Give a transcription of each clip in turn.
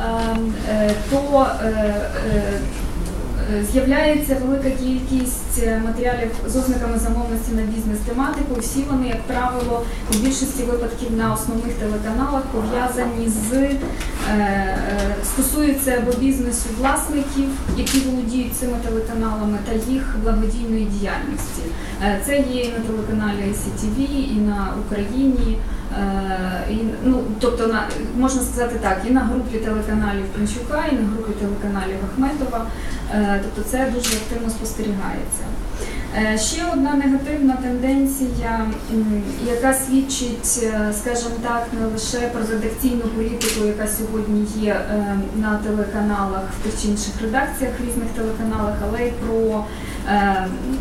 ем, е, то е, е, з'являється велика кількість матеріалів з ознаками замовності на бізнес-тематику. Всі вони, як правило, у більшості випадків на основних телеканалах пов'язані з стосуються або бізнесу власників, які володіють цими телеканалами, та їх благодійної діяльності. Це є і на телеканалі ICTV, і на Україні. Е, ну, тобто на можна сказати так, і на групі телеканалів Пінчука, і на групі телеканалів Ахметова. Е, Тобто це дуже активно спостерігається. Е, Ще одна негативна тенденція, яка свідчить, скажімо так, не лише про редакційну політику, яка сьогодні є на телеканалах в тих чи інших редакціях різних телеканалах, але й про,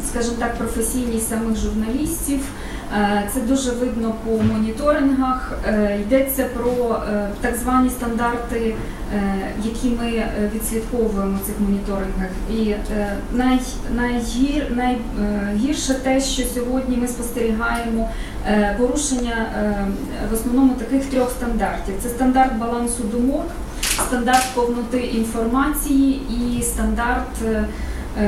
скажімо так, професійність самих журналістів. Е, Це дуже видно по моніторингах. Е, Йдеться про е, так звані стандарти, які ми відслідковуємо в цих моніторингах. І най, найгір, найгірше те, що сьогодні ми спостерігаємо порушення в основному таких трьох стандартів: це стандарт балансу думок, стандарт повноти інформації і стандарт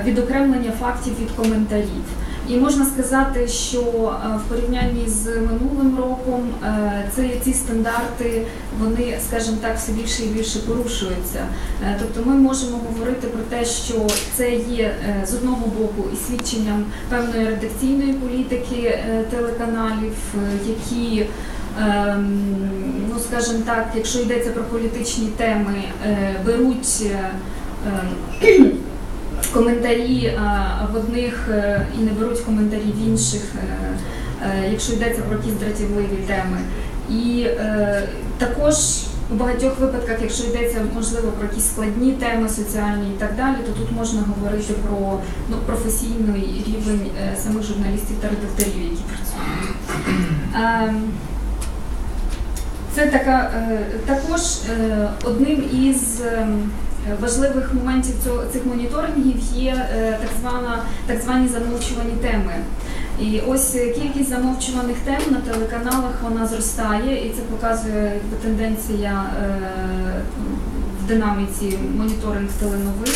відокремлення фактів від коментарів. І можна сказати, що е, в порівнянні з минулим роком е, це ці стандарти вони, скажімо так, все більше і більше порушуються. Е, Тобто ми можемо говорити про те, що це є з одного боку і свідченням певної редакційної політики телеканалів, які ем, ну скажімо так, якщо йдеться про політичні теми, беруть ем, коментарі е, в одних е, і не беруть коментарі в інших, е, якщо йдеться про якісь дратівливі теми. І також у багатьох випадках, якщо йдеться можливо про якісь складні теми соціальні і так далі, то тут можна говорити про ну, професійний рівень самих журналістів та редакторів, які працюють. Ем, це така також одним із ем, важливих моментів цього цих моніторингів є е, так звана так звані замовчувані теми. І ось е, кількість замовчуваних тем на телеканалах вона зростає, і це показує тенденція е, в динаміці моніторинг теленовин.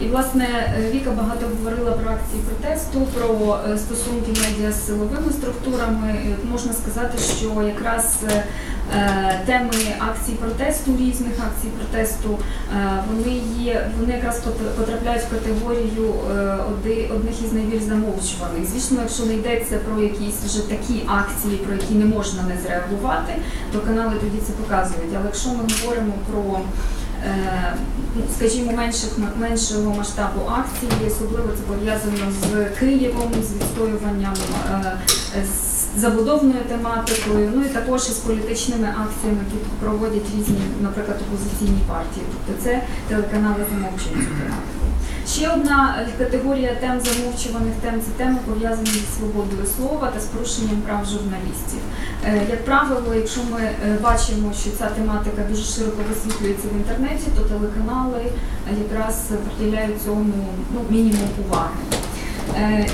І власне Віка багато говорила про акції протесту, про е, стосунки медіа з силовими структурами. Можна сказати, що якраз е, теми акцій протесту, різних акцій протесту, е, вони є, вони якраз пот- потрапляють в категорію одних із найбільш замовчуваних. Звісно, якщо не йдеться про якісь вже такі акції, про які не можна не зреагувати, то канали тоді це показують. Але якщо ми говоримо про скажімо, менших меншого масштабу акції, особливо це пов'язано з Києвом, з відстоюванням е, забудовною тематикою, ну і також із політичними акціями, які проводять різні, наприклад, опозиційні партії. Тобто це телеканали замовчують цю тематику. Ще одна е, категорія тем замовчуваних тем це теми пов'язані зі свободою слова та з порушенням прав журналістів. Е, Як правило, якщо ми е, бачимо, що ця тематика дуже широко висвітлюється в інтернеті, то телеканали якраз приділяють цьому ну, мінімум уваги.